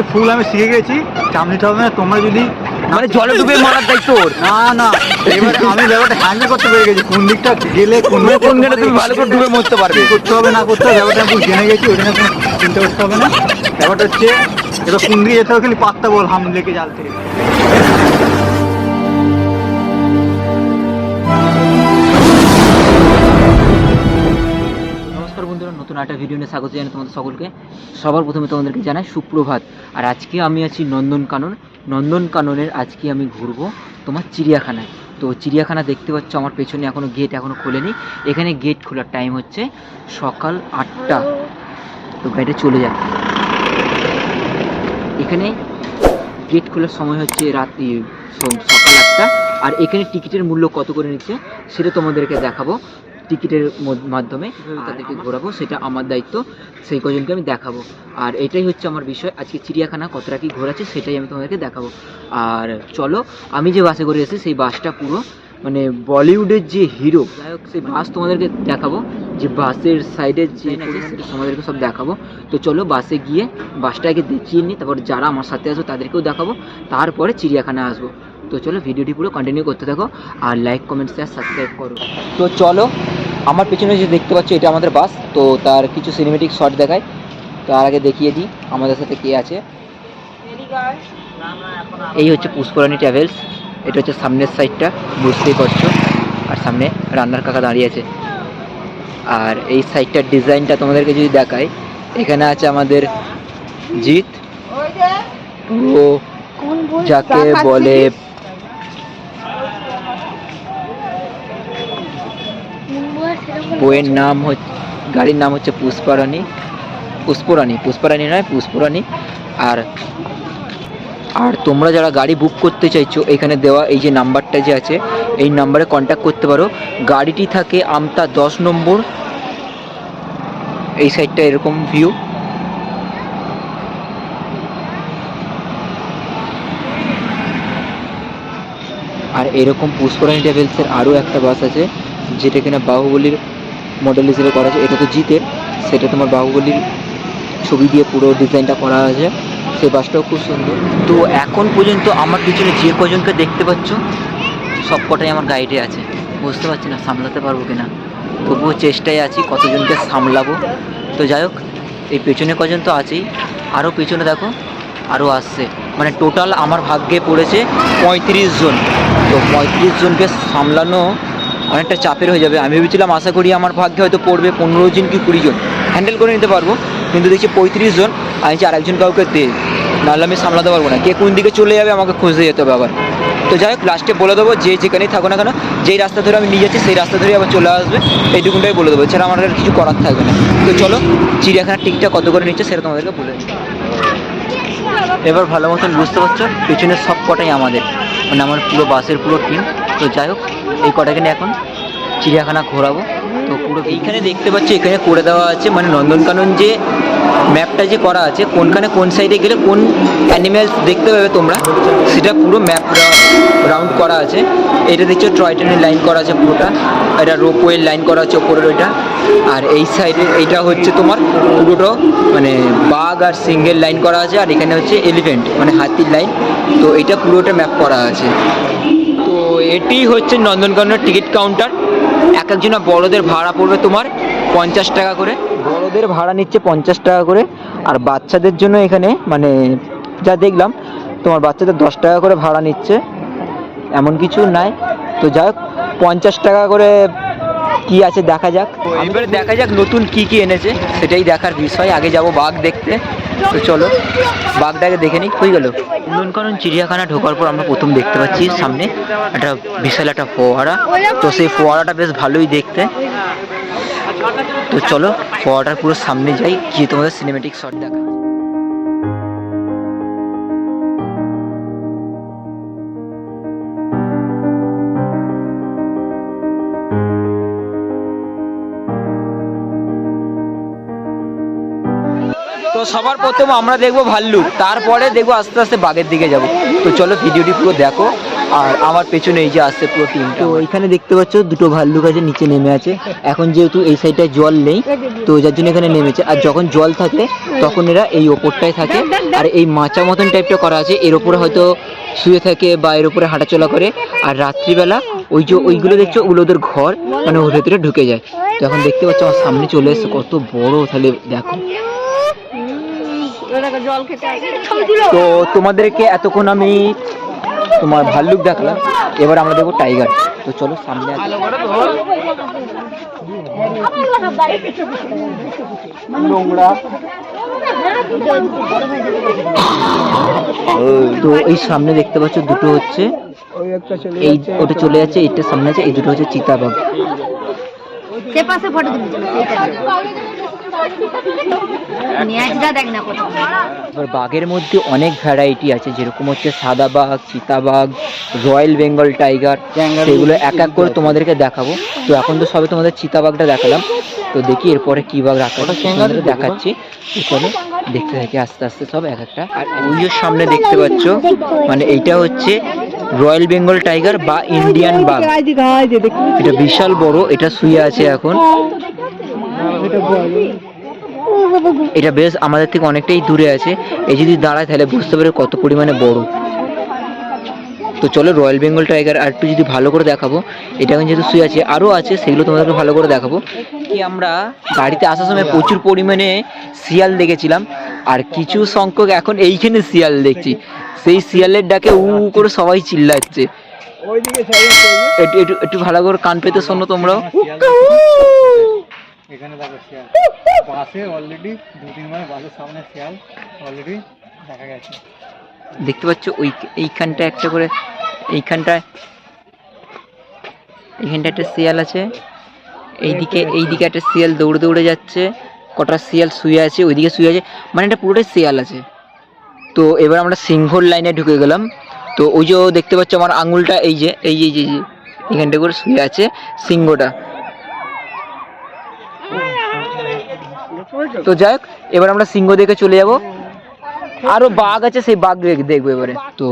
Already ফুল আমি শিখে গেছি নিতে হবে না তোমরা যদি মানে জলে ডুবে মারার দায়িত্ব না না। এবার আমি ব্যাপারটা হ্যান্ডেল করতে পেরে গেছি কোন দিকটা গেলে কোন কোন গেলে তুমি ভালো করে ডুবে মরতে পারবে? করতে হবে না করতে হবে ব্যাপারটা আমি জেনে গেছি ওই জন্য কোনো চিন্তা করতে হবে না। ব্যাপারটা হচ্ছে এবার কোন দিকে যেতে হবে খালি পাত্তা বল হাম লেগে জাল থেকে। নতুন একটা ভিডিও নিয়ে স্বাগত জানাই তোমাদের সকলকে। সবার প্রথমে তোমাদেরকে জানাই সুপ্রভাত। আর আজকে আমি আছি নন্দনকানন নন্দনকাননের আজকে আমি ঘুরবো তোমার চিড়িয়াখানায়। তো চিড়িয়াখানা দেখতে পাচ্ছ, আমার পেছনে এখনও গেট এখনও খোলেনি। এখানে গেট খোলার টাইম হচ্ছে সকাল আটটা। তো গাড়িটা চলে যায় এখানে গেট খোলার সময় হচ্ছে রাত সকাল আটটা। আর এখানে টিকিটের মূল্য কত করে নিচ্ছে, সেটা তোমাদেরকে দেখাবো। টিকিটের মাধ্যমে তাদেরকে ঘোরাবো সেটা আমার দায়িত্ব সেই কজনকে আমি দেখাবো। আর এটাই হচ্ছে আমার বিষয়। আজকে চিড়িয়াখানা কতটা কি ঘোরাচ্ছে সেটাই আমি তোমাদেরকে দেখাবো। আর চলো আমি যে বাসে করে এসেছি সেই বাসটা পুরো মানে বলিউডের যে হিরো যাই হোক সেই বাস তোমাদেরকে দেখাবো। যে বাসের সাইডে যে আছে সেটা তোমাদেরকে সব দেখাবো। তো চলো বাসে গিয়ে বাসটাকে দেখিয়ে নিই। তারপর যারা আমার সাথে আসব তাদেরকেও দেখাবো। তারপরে চিড়িয়াখানা আসব। তো চলো ভিডিওটি পুরো কন্টিনিউ করতে থাকো আর লাইক কমেন্ট শেয়ার সাবস্ক্রাইব করো। তো চলো আমার পেছনে যে দেখতে পাচ্ছ এটা আমাদের বাস তো তার কিছু সিনেমেটিক শট দেখায় তার আগে দেখিয়ে দিই আমাদের সাথে কে আছে। এই হচ্ছে পুষ্পরানী ট্রাভেলস এটা হচ্ছে সামনের সাইডটা বুঝতেই পারছ। আর সামনে রান্নার কাকা দাঁড়িয়ে আছে। আর এই সাইডটার ডিজাইনটা তোমাদেরকে যদি দেখায় এখানে আছে আমাদের জিৎ। ও যাকে বলে বইয়ের নাম হচ্ছে গাড়ির নাম হচ্ছে পুষ্পারানী, পুষ্পরানী, পুষ্পারানী নয়, পুষ্পরানী। আর আর তোমরা যারা গাড়ি বুক করতে চাইছো, এখানে দেওয়া এই যে নাম্বারটা যে আছে, এই নাম্বারে কন্ট্যাক্ট করতে পারো। গাড়িটি থাকে আমতা দশ নম্বর। এই সাইডটা এরকম ভিউ আর এরকম পুষ্পরানী ট্রাভেলসের আরও একটা বাস আছে, যেটা কিনা বাহুবলীর মডেল হিসেবে করা আছে। এটা তো জিতের সেটা তোমার বাহুবলীর ছবি দিয়ে পুরো ডিজাইনটা করা আছে। সেই বাসটাও খুব সুন্দর। তো এখন পর্যন্ত আমার পিছনে যে কজনকে দেখতে পাচ্ছ সব কটাই আমার গাইডে আছে। বুঝতে পারছি না সামলাতে পারব কিনা। তবুও চেষ্টায় আছি কতজনকে সামলাবো। তো যাই হোক, এই পেছনে কজন তো আছেই। আরও পেছনে দেখো আরও আসছে। মানে টোটাল আমার ভাগ্যে পড়েছে পঁয়ত্রিশ জন। তো পঁয়ত্রিশ জনকে সামলানো অনেকটা চাপের হয়ে যাবে। আমি ভেবেছিলাম, আশা করি আমার ভাগ্যে হয়তো পড়বে পনেরো জন কি কুড়ি জন। হ্যান্ডেল করে নিতে পারব, কিন্তু দেখছি পঁয়ত্রিশ জন আমি চাই আরেকজন কাউকে দে, নাহলে আমি সামলাতে পারব না। কে কোন দিকে চলে যাবে, আমাকে খুঁজতে যেতে হবে আবার। তো যাই হোক লাস্টে বলে দেবো, যে যেখানেই থাকো না কেন, যেই রাস্তা ধরে আমি নিয়ে যাচ্ছি, সেই রাস্তা ধরে আবার চলে আসবে। এইটুকুনটাই বলে দেবো, এছাড়া আমার আর কিছু করার থাকবে না। তো চলো, চিড়িয়াখানার টিকিটটা কত করে নিচ্ছে সেটা তোমাদেরকে বলে এবার ভালো মতন বুঝতে পারছ, পেছনের সব কটাই আমাদের। মানে আমার পুরো বাসের পুরো টিম তো যাই হোক, এই কটাকে নিয়ে এখন চিড়িয়াখানা ঘোরাবো। তো পুরো এইখানে দেখতে পাচ্ছি, এখানে করে দেওয়া আছে মানে নন্দনকানন যে ম্যাপটা যে করা আছে, কোনখানে কোন সাইডে গেলে কোন অ্যানিম্যালস দেখতে পাবে তোমরা, সেটা পুরো ম্যাপ রাউন্ড করা আছে। এটা দেখছ টয় ট্রেনের লাইন করা আছে পুরোটা, এটা রোপওয়ের লাইন করা আছে ওপরের ওইটা। আর এই সাইডে এইটা হচ্ছে তোমার পুরোটা মানে বাঘ আর সিঙ্গেল লাইন করা আছে, আর এখানে হচ্ছে এলিফেন্ট মানে হাতির লাইন তো এটা পুরোটা ম্যাপ করা আছে। এটি হচ্ছে নন্দনকাননের টিকিট কাউন্টার। এক একজনা বড়দের ভাড়া পড়বে তোমার পঞ্চাশ টাকা করে। বড়দের ভাড়া নিচ্ছে পঞ্চাশ টাকা করে। আর বাচ্চাদের জন্য এখানে মানে যা দেখলাম, তোমার বাচ্চাদের দশ টাকা করে ভাড়া নিচ্ছে। এমন কিছু নাই। তো যাই হোক, পঞ্চাশ টাকা করে কি আছে দেখা যাক। এবারে দেখা যাক নতুন কি কি এনেছে, সেটাই দেখার বিষয়। আগে যাব বাঘ দেখতে। তো চলো, বাঘটাকে দেখে নিই। হয়ে গেল। নন্দনকানন চিড়িয়াখানা ঢোকার পর আমরা প্রথম দেখতে পাচ্ছি সামনে একটা বিশাল একটা ফোয়ারা। তো সেই ফোয়ারাটা বেশ ভালোই দেখতে। তো চলো, ফোয়ারাটার পুরো সামনে যাই, গিয়ে তোমাদের সিনেমেটিক শট দেখা তো সবার প্রথম আমরা দেখব ভাল্লুক, তারপরে দেখব আস্তে আস্তে বাঘের দিকে যাব। তো চলো ভিডিওটি পুরো দেখো, আর আমার পেছনে এই যে আসছে পুরো টিম তো এখানে দেখতে পাচ্ছ, দুটো ভাল্লুক আছে, নিচে নেমে আছে। এখন যেহেতু এই সাইডে জল নেই, তো যার জন্য এখানে নেমেছে। আর যখন জল থাকে, তখন এরা এই ওপরটায় থাকে। আর এই মাচা মতন টাইপটা করা আছে, এর ওপরে হয়তো শুয়ে থাকে বা এর উপরে হাঁটাচলা করে। আর রাত্রিবেলা ওই যে ওইগুলো দেখছ ওগুলো ওদের ঘর মানে ওর ভেতরে ঢুকে যায়। তো এখন দেখতে পাচ্ছ, আমার সামনে চলে এসছে, কত বড় তাহলে দেখো। জল খেতে তো তোমাদেরকে এতক্ষণ আমি তোমার ভাল্লুক দেখলাম এবার আমরা দেখব টাইগার। তো চলো সামনে নোংরা। তো এই সামনে দেখতে পাচ্ছ দুটো হচ্ছে এই ওটা চলে যাচ্ছে এইটা সামনে আছে এই দুটো হচ্ছে চিতাবাঘ। সে পাশে ফটো তুলছে বাঘের মধ্যে অনেক ভ্যারাইটি আছে যেরকম হচ্ছে সাদা বাঘ চিতাবাঘ রয়্যাল বেঙ্গল টাইগার সেগুলো এক এক করে তোমাদেরকে দেখাবো। তো এখন তো সবে তোমাদের চিতাবাঘটা দেখালাম। তো দেখি এরপরে কি বাঘ রাখা তোমাদের দেখাচ্ছি। তো দেখতে থাকি আস্তে আস্তে সব এক একটা। আর ওই যে সামনে দেখতে পাচ্ছ মানে এইটা হচ্ছে রয়্যাল বেঙ্গল টাইগার বা ইন্ডিয়ান বাঘ। এটা বিশাল বড় এটা শুয়ে আছে এখন। এটা বেশ আমাদের থেকে অনেকটাই দূরে আছে। এই যদি দাঁড়ায় তাহলে বুঝতে পারে কত পরিমাণে বড়। তো চলো রয়্যাল বেঙ্গল টাইগার আর একটু যদি ভালো করে দেখাবো এটা এখন যেহেতু শুয়ে আছে আরও আছে সেগুলো তোমাদেরকে ভালো করে দেখাবো। কি আমরা গাড়িতে আসার সময় প্রচুর পরিমাণে শিয়াল দেখেছিলাম আর কিছু সংখ্যক এখন এইখানে শিয়াল দেখছি। সেই শিয়ালের ডাকে উ করে সবাই চিল্লাচ্ছে। একটু একটু একটু ভালো করে কান পেতে শোনো তোমরাও। এখানে দেখো শিয়াল। বাসে অলরেডি দু তিন মাস বাসের সামনে শিয়াল অলরেডি দেখা গেছে। দেখতে পাচ্ছ ওই এইখানটা একটা করে এইখানটায় এইখানটা একটা শিয়াল আছে। এইদিকে এইদিকে একটা শিয়াল দৌড়ে দৌড়ে যাচ্ছে। কটা শিয়াল শুয়ে আছে ওইদিকে শুয়ে আছে। মানে এটা পুরোটাই শিয়াল আছে। তো এবার আমরা সিংহর লাইনে ঢুকে গেলাম। তো ওই যে দেখতে পাচ্ছ আমার আঙুলটা এই যে এই যে, এইখানটা করে শুয়ে আছে সিংহটা। তো যাই হোক এবার আমরা সিংহ দেখে চলে যাব। আরও বাঘ আছে সেই বাঘ দেখ- দেখব এবারে। তো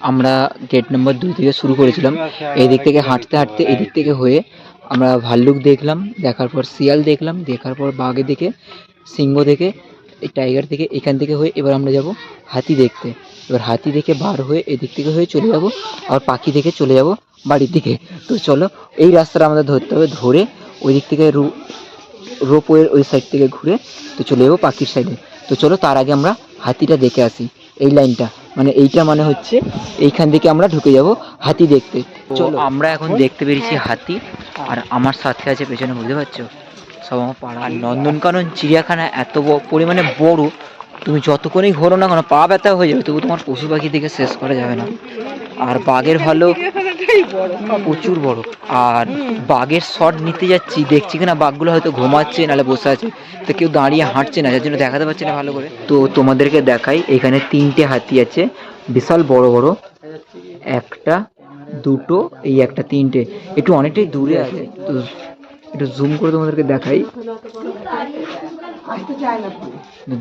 আমরা গেট নাম্বার দুই থেকে শুরু করেছিলাম। এই দিক থেকে হাঁটতে হাঁটতে এদিক থেকে হয়ে আমরা ভাল্লুক দেখলাম দেখার পর শিয়াল দেখলাম দেখার পর বাঘে দেখে সিংহ দেখে টাইগার থেকে এখান থেকে হয়ে এবার আমরা যাব হাতি দেখতে। এবার হাতি দেখে বার হয়ে এদিক থেকে হয়ে চলে যাব আর পাখি দেখে চলে যাব বাড়ির দিকে। তো চলো এই রাস্তাটা আমাদের ধরতে হবে ধরে ওই দিক থেকে রু রোপওয়ের ওই সাইড থেকে ঘুরে তো চলে যাব পাখির সাইডে তো চলো তার আগে আমরা হাতিটা দেখে আসি এই লাইনটা। মানে এইটা মানে হচ্ছে এইখান থেকে আমরা ঢুকে যাব হাতি দেখতে। চলো। আমরা এখন দেখতে পেরেছি হাতি আর আমার সাথে আছে পেছনে বুঝতে পারছ? সব আমার পাড়া আর নন্দনকানন চিড়িয়াখানা এত পরিমাণে বড় তুমি যতক্ষণই ঘোরো না কেন পা ব্যথা হয়ে যাবে তবু তোমার পশু পাখি দেখে শেষ করা যাবে না। আর বাঘের ভালো প্রচুর বড়। আর বাঘের শট নিতে যাচ্ছি, দেখছি কিনা বাঘগুলো হয়তো ঘুমাচ্ছে, নাহলে বসে আছে। তো কেউ দাঁড়িয়ে হাঁটছে না, যার জন্য দেখাতে পারছে না ভালো করে। তো তোমাদেরকে দেখাই, এখানে তিনটে হাতি আছে, বিশাল বড় বড়। একটা, দুটো, এই একটা তিনটে। একটু অনেকটাই দূরে আছে। তো একটু জুম করে তোমাদেরকে দেখাই।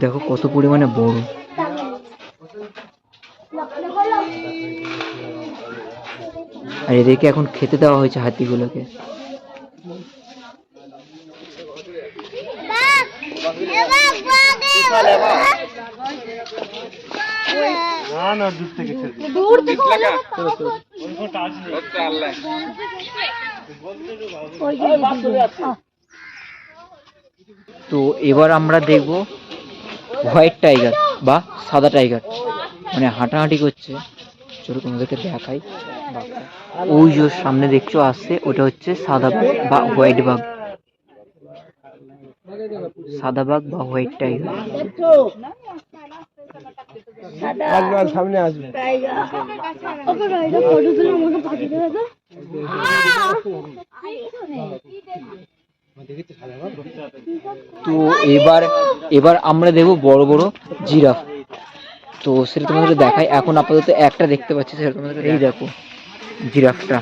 দেখো কত পরিমাণে বড়। আর এদেরকে এখন খেতে দেওয়া হয়েছে হাতিগুলোকে। না না দূর থেকে দূর থেকে তো এবার আমরা দেখব হোয়াইট টাইগার বা সাদা টাইগার মানে হাঁটাহাঁটি করছে। চলো তোমাদেরকে দেখাই। ওই যে সামনে দেখছ আসছে ওটা হচ্ছে সাদা বাঘ বা হোয়াইট বাঘ। সাদা বাঘ বা হোয়াইট টাইগার। সামনে আসবে। তো এবার এবার আমরা দেখব বড় বড় জিরাফ। তো সেটা তোমাদের দেখাই। এখন আপাতত একটা দেখতে পাচ্ছি সেটা তোমাদের এই দেখো জিরাফটা।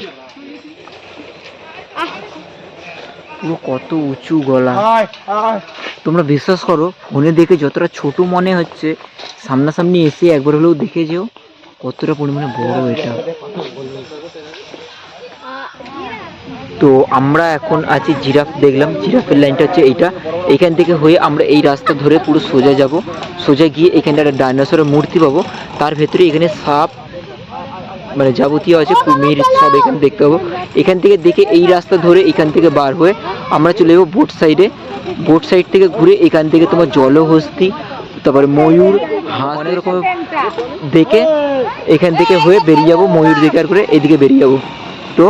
পুরো কত উঁচু গলা। আয় আয়। তোমরা বিশ্বাস করো ফোনে দেখে যতটা ছোট মনে হচ্ছে সামনাসামনি এসে একবার হলেও দেখে যেও কতটা পরিমাণে বড় এটা। তো আমরা এখন আছি জিরাফ দেখলাম, জিরাফের লাইনটা হচ্ছে এইটা। এখান থেকে হয়ে আমরা এই রাস্তা ধরে পুরো সোজা যাব। সোজা গিয়ে এখানটা একটা ডাইনোসরের মূর্তি পাবো। তার ভেতরে এখানে সাপ মানে যাবতীয় আছে, কুমির সব এখানে দেখতে পাবো। এখান থেকে দেখে এই রাস্তা ধরে এখান থেকে বার হয়ে আমরা চলে যাব বোট সাইডে। বোট সাইড থেকে ঘুরে এখান থেকে তোমার জলহস্তি, তারপরে ময়ূর, হাঁস রকমের দেখে এখান থেকে হয়ে বেরিয়ে যাব, ময়ূর দেখে আর করে এদিকে বেরিয়ে যাব। তো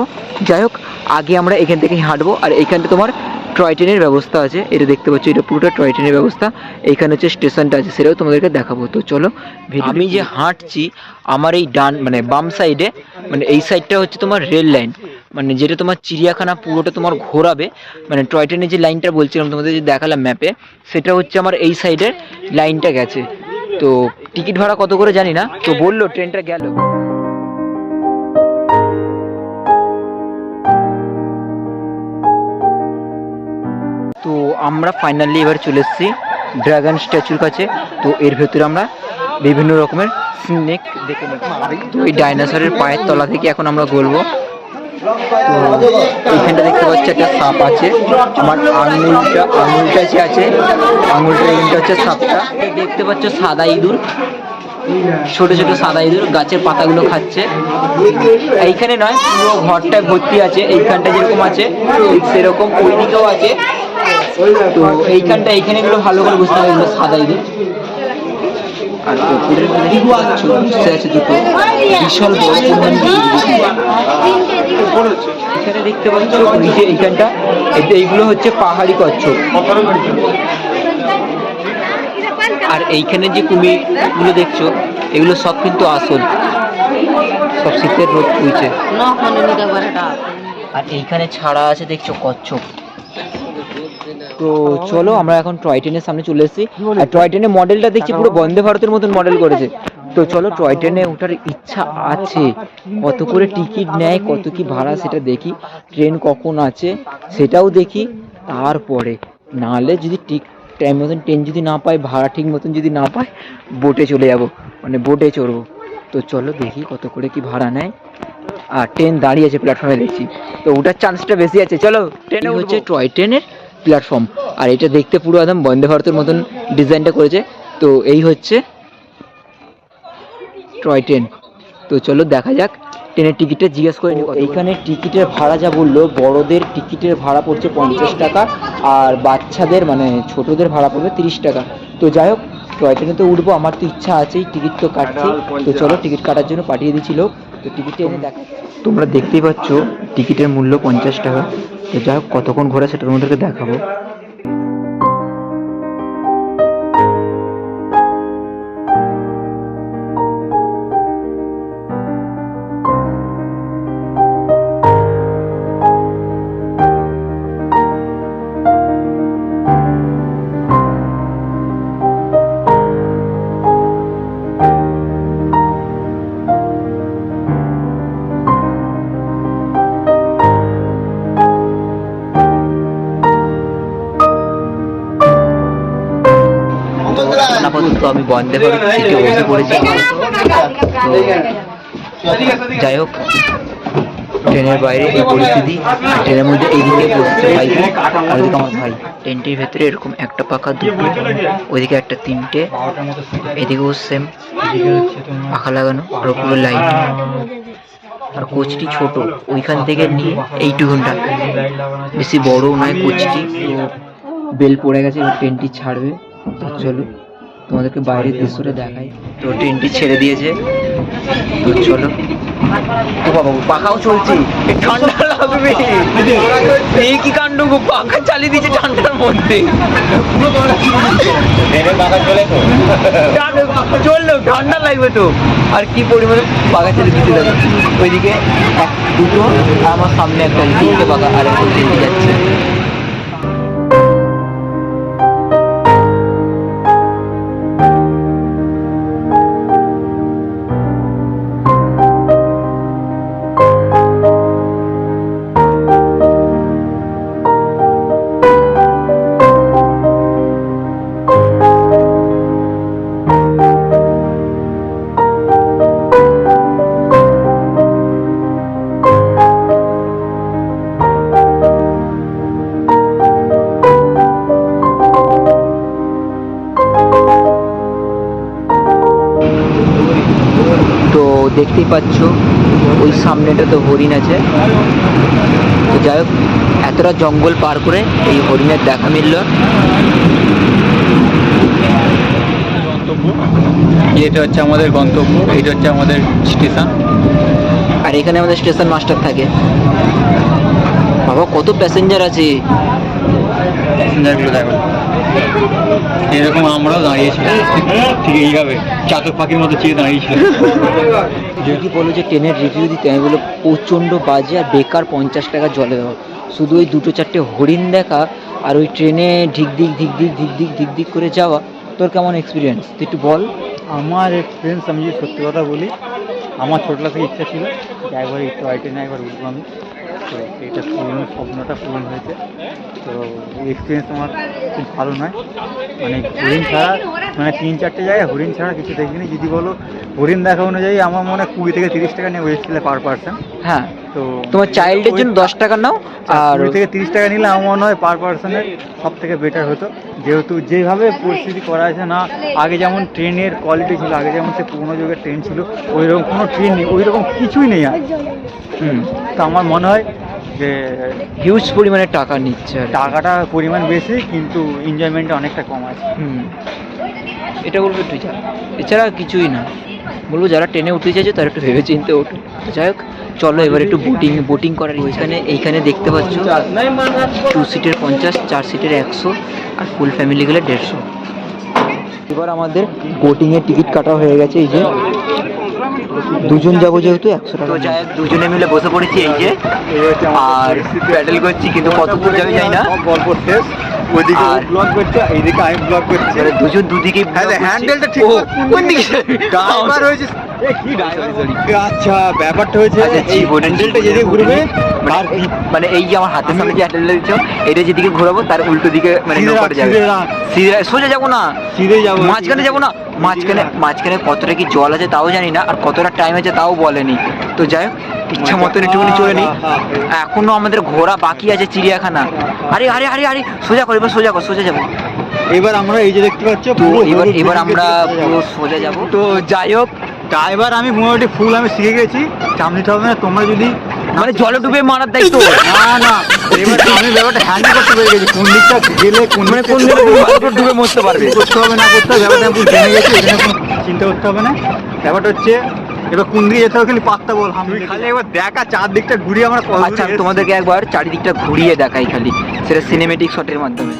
যাই হোক আগে আমরা এখান থেকে হাঁটবো আর এইখানটা তোমার টয় ট্রেনের ব্যবস্থা আছে। এটা দেখতে পাচ্ছ এটা পুরোটা টয় ট্রেনের ব্যবস্থা। এখানে হচ্ছে স্টেশনটা আছে সেটাও তোমাদেরকে দেখাবো। তো চলো আমি যে হাঁটছি আমার এই ডান মানে বাম সাইডে মানে এই সাইডটা হচ্ছে তোমার রেল লাইন মানে যেটা তোমার চিড়িয়াখানা পুরোটা তোমার ঘোরাবে। মানে টয় ট্রেনের যে লাইনটা বলছিলাম তোমাদের যে দেখালাম ম্যাপে সেটা হচ্ছে আমার এই সাইডের লাইনটা গেছে। তো টিকিট ভাড়া কত করে জানি না তো বলল ট্রেনটা গেল। তো আমরা ফাইনালি এবার চলে এসেছি ড্রাগন স্ট্যাচুর কাছে। তো এর ভেতরে আমরা বিভিন্ন রকমের স্নেক দেখে তো এই ডাইনোসরের পায়ের তলা থেকে এখন আমরা গলবো। তো এইখানটা দেখতে পাচ্ছি একটা সাপ আছে। আমার আঙুলটা আঙুলটা যে আছে, আঙুলটা এখানটা হচ্ছে সাপটা। দেখতে পাচ্ছ সাদা ইঁদুর। ছোট ছোট সাদা ইঁদুর গাছের পাতাগুলো খাচ্ছে। এইখানে নয়, পুরো ঘরটায় ভর্তি আছে। এইখানটা যেরকম আছে সেরকম। ওই দিকেও আছে। তো এইখানটা এইখানে এগুলো ভালো করে বুঝতে হবে সাদা ইঁদুর আর ওপরের দিকে দেখতে পাচ্ছ আছে দুটো। বিশাল বড় এখানে দেখতে পাচ্ছ ওই এইখানটা এইগুলো হচ্ছে পাহাড়ি কচ্ছপ। আর এইখানে যে কুমিরগুলো দেখছ এগুলো সব কিন্তু আসল। সব শীতের রোদ তুইছে আর এইখানে ছাড়া আছে দেখছ কচ্ছপ। তো চলো আমরা এখন টয় ট্রেনের সামনে চলে এসেছি। আর টয় ট্রেনের মডেলটা দেখছি পুরো বন্দে ভারতের মতন মডেল করেছে। তো চলো টয় ট্রেনে ওঠার ইচ্ছা আছে। কত করে টিকিট নেয় কত কি ভাড়া সেটা দেখি। ট্রেন কখন আছে সেটাও দেখি। তারপরে নাহলে যদি ঠিক টাইম মতন ট্রেন যদি না পাই ভাড়া ঠিক মতন যদি না পাই বোটে চলে যাব। মানে বোটে চড়বো। তো চলো দেখি কত করে কি ভাড়া নেয়। আর ট্রেন দাঁড়িয়ে আছে প্ল্যাটফর্মে দেখছি। তো ওটার চান্সটা বেশি আছে। চলো ট্রেনে হচ্ছে টয় ট্রেনের প্ল্যাটফর্ম আর এটা দেখতে পুরো একদম বন্দে ভারতের মতন ডিজাইনটা করেছে। তো এই হচ্ছে টয় ট্রেন তো চলো দেখা যাক ট্রেনের টিকিটটা জিজ্ঞেস করে এইখানে টিকিটের ভাড়া যা বলল বড়দের টিকিটের ভাড়া পড়ছে পঞ্চাশ টাকা আর বাচ্চাদের মানে ছোটদের ভাড়া পড়বে তিরিশ টাকা। তো যাই হোক টয় ট্রেনে তো উঠবো আমার তো ইচ্ছা আছেই টিকিট তো কাটছি। তো চলো টিকিট কাটার জন্য পাঠিয়ে দিয়েছিল তো টিকিটে এনে দেখা তোমরা দেখতেই পাচ্ছ টিকিটের মূল্য পঞ্চাশ টাকা। তো যাই হোক কতক্ষণ ঘোরা সেটা তোমাদেরকে দেখাবো। বন্দে সিটে বসে পড়েছি যাই হোক, ট্রেনের বাইরে এই পরিস্থিতি, ট্রেনের মধ্যে এইদিকে বসছে ভাই আর ওইদিকে আমার ভাই। ট্রেনটির ভেতরে এরকম একটা পাখা, দুটো, ওইদিকে একটা তিনটে, এদিকেও সেম পাখা লাগানো আর পুরো লাইট আর কোচটি ছোট, ওইখান থেকে নিয়ে এইটুকুনটা বেশি বড়ও নয় কোচটি বেল পড়ে গেছে, এবার ট্রেনটি ছাড়বে। চলো তোমাদেরকে বাইরের দৃশ্যটা দেখাই। তো ট্রেনটি ছেড়ে দিয়েছে। তো চলো। ও বাবা পাখাও চলছে। ঠান্ডা লাগবে। এই কি কাণ্ড গো? পাখা চালিয়ে দিয়েছে ঠান্ডার মধ্যে। পাখা চলল ঠান্ডা লাগবে তো। আর কি পরিমাণে পাখা ছেড়ে দিতে লাগবে ওইদিকে এক দুটো আমার সামনে একটা তিনটে পাখা আর একটা যাচ্ছে। তো হরিণ আছে। তো যাই হোক এতটা জঙ্গল পার করে এই হরিণের দেখা মিলল। গন্তব্য? এটা হচ্ছে আমাদের গন্তব্য এইটা হচ্ছে আমাদের স্টেশন। আর এখানে আমাদের স্টেশন মাস্টার থাকে। বাবা কত প্যাসেঞ্জার আছে। প্যাসেঞ্জারগুলো দেখো। এরকম আমরাও দাঁড়িয়েছিলাম। ঠিক এইভাবে চাতক পাখির মতো চেয়ে দাঁড়িয়েছিলাম। যদি বলো যে ট্রেনের রিভিউ দিতে আমি বলো প্রচণ্ড বাজে আর বেকার পঞ্চাশ টাকা জলে দেওয়া। শুধু ওই দুটো চারটে হরিণ দেখা আর ওই ট্রেনে ঢিক দিক ধিক দিক ধিক দিক ধিক দিক করে যাওয়া। তোর কেমন এক্সপিরিয়েন্স তুই একটু বল। আমার এক্সপিরিয়েন্স আমি যদি সত্যি কথা বলি, আমার ছোটবেলা থেকে ইচ্ছা ছিল যে একবার একটু আই ট্রেনে একবার উঠবো আমি। তো এইটা পূরণ স্বপ্নটা পূরণ হয়েছে। তো এক্সপিরিয়েন্স আমার খুব ভালো নয়। মানে হরিণ ছাড়া মানে তিন চারটে জায়গায় হরিণ ছাড়া কিছু দেখিনি। যদি বলো হরিণ দেখা অনুযায়ী আমার মনে হয় কুড়ি থেকে তিরিশ টাকা নিয়ে ওয়েস্ট পার পার্সন হ্যাঁ। তো তোমার চাইল্ডের জন্য দশ টাকা নাও আর কুড়ি থেকে তিরিশ টাকা নিলে আমার মনে হয় পার পার্সনের সব থেকে বেটার হতো। যেহেতু যেভাবে পরিস্থিতি করা আছে না আগে যেমন ট্রেনের কোয়ালিটি ছিল আগে যেমন সে পুরোনো যুগের ট্রেন ছিল ওই রকম কোনো ট্রেন নেই ওই রকম কিছুই নেই আর। হুম। তো আমার মনে হয় যে হিউজ পরিমাণে টাকা নিচ্ছে আর টাকাটা পরিমাণ বেশি কিন্তু এনজয়মেন্টটা অনেকটা কম আছে। হুম। এটা বলব তুই যা এছাড়া কিছুই না। বলব যারা ট্রেনে উঠতে চাইছে তারা একটু ভেবে চিনতে ওঠো। তো যাই হোক চলো এবার একটু বোটিং বোটিং করার এখানে এইখানে দেখতে পাচ্ছ। টু সিটের পঞ্চাশ চার সিটের একশো আর ফুল ফ্যামিলি গেলে দেড়শো। এবার আমাদের বোটিংয়ের টিকিট কাটা হয়ে গেছে এই যে। দুজন যাব যেহেতু একশো টাকা। যাই হোক দুজনে মিলে বসে পড়েছি এই যে। আর প্যাডেল করছি কিন্তু কত দূর যাবে জানি না। গল্প শেষ ওইদিকে আর- ব্লগ করছে এইদিকে আমি ব্লগ করছি। এবারে দুজন দুদিকে হ্যাঁ হ্যান্ডেলটা ঠিক কোন দিকে ড্রাইভার হয়েছে। আচ্ছা ব্যাপারটা হয়েছে আচ্ছা, এই হ্যান্ডেলটা যেদিকে ঘুরবে মানে আর মানে এই যে আমার হাতের সামনে যে হ্যান্ডেলটা দিচ্ছ এটা যেদিকে ঘোরাবো তার উল্টো দিকে মানে সিধে নৌকাটা যাবে। সিধে সোজা যাব না? সিধে যাব মাঝখানে যাব না? মাঝখানে মাঝখানে কতটা কি জল আছে তাও জানি না আর কতটা টাইম আছে তাও বলেনি। তো যাই হোক ইচ্ছা মতন একটুখানি চলে নি এখনও আমাদের ঘোরা বাকি আছে চিড়িয়াখানা। আরে আরে আরে আরে সোজা কর এবার সোজা কর সোজা যাব। এবার আমরা এই যে দেখতে পাচ্ছি এবার এবার আমরা পুরো সোজা যাব। তো যাই হোক ড্রাইভার আমি মোটামুটি ফুল আমি শিখে গেছি। চাপ নিতে হবে না তোমরা যদি মানে জলে ডুবে মারার দায়িত্ব না না এবার আমি ব্যাপারটা হ্যান্ডেল করতে পেরে গেছি। কোন দিকটা গেলে কোন মানে কোন দিকে ডুবে- ডুবে মরতে পারবে? করতে হবে না করতে হবে ব্যাপারটা আমি জেনে গেছি এখানে কোনো চিন্তা করতে হবে না। ব্যাপারটা হচ্ছে এবার কোন দিকে যেতে হবে খালি পাত্তা বল আমি খালি একবার দেখা চারদিকটা ঘুরিয়ে আমরা আচ্ছা তোমাদেরকে একবার চারিদিকটা ঘুরিয়ে দেখাই খালি সেটা সিনেমেটিক শটের মাধ্যমে।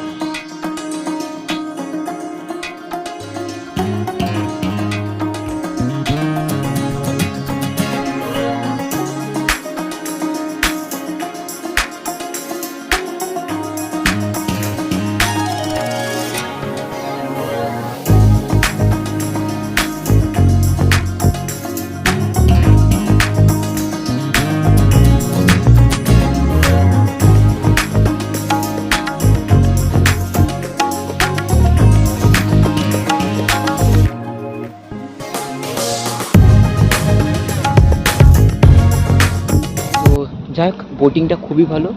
বোটিংটা খুবই ভালো।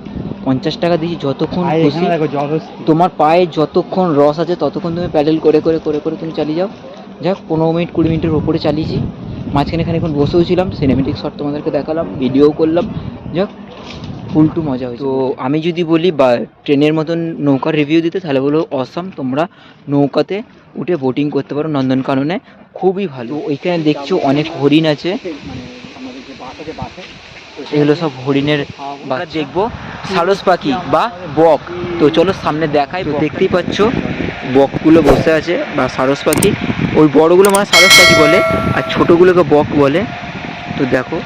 পঞ্চাশ টাকা দিয়েছি যতক্ষণ খুশি। তোমার পায়ে যতক্ষণ রস আছে ততক্ষণ তুমি প্যাডেল করে করে করে করে তুমি চালিয়ে যাও। যাক পনেরো মিনিট কুড়ি মিনিটের ওপরে চালিয়েছি। মাঝখানে খানিক্ষণ বসেও ছিলাম সিনেমেটিক শট তোমাদেরকে দেখালাম ভিডিও করলাম। যাক ফুল টু মজা হয়েছে। তো আমি যদি বলি বা ট্রেনের মতন নৌকার রিভিউ দিতে তাহলে বলো অসম তোমরা নৌকাতে উঠে বোটিং করতে পারো নন্দনকাননে। খুবই ভালো। ওইখানে দেখছ অনেক হরিণ আছে। এগুলো সব হরিণের দেখব সারস পাখি বা বক। তো চলো সামনে দেখাই, তো দেখতেই পাচ্ছ বকগুলো বসে আছে বা সারস পাখি। ওই বড়গুলো মানে সারস পাখি বলে, আর ছোটোগুলোকে বক বলে। তো দেখো,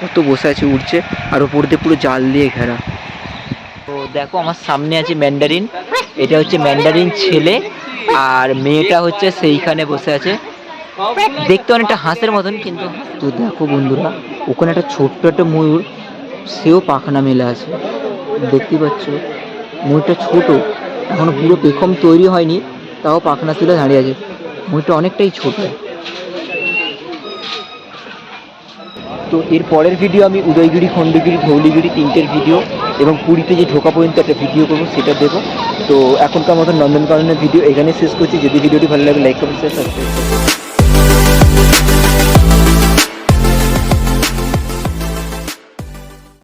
কত বসে আছে উঠছে আর ওপর দিয়ে পুরো জাল দিয়ে ঘেরা। তো দেখো আমার সামনে আছে ম্যান্ডারিন। এটা হচ্ছে ম্যান্ডারিন ছেলে, আর মেয়েটা হচ্ছে সেইখানে বসে আছে। দেখতে অনেকটা হাঁসের মতন কিন্তু। তো দেখো বন্ধুরা, ওখানে একটা ছোট্ট একটা ময়ূর, সেও পাখনা মেলে আছে। দেখতে পাচ্ছ, ময়ূরটা ছোট, এখনও পুরো পেখম তৈরি হয়নি, তাও পাখনা তুলে দাঁড়িয়ে আছে। ময়ূরটা অনেকটাই ছোট। তো এর পরের ভিডিও আমি উদয়গিরি, খণ্ডগিরি, ধৌলিগিরি তিনটের ভিডিও এবং পুরীতে যে ঢোকা পর্যন্ত একটা ভিডিও করব, সেটা দেবো। তো এখনকার মতো নন্দনকাননের ভিডিও এখানে শেষ করছি। যদি ভিডিওটি ভালো লাগে লাইক করুন শেয়ার সাবস্ক্রাইব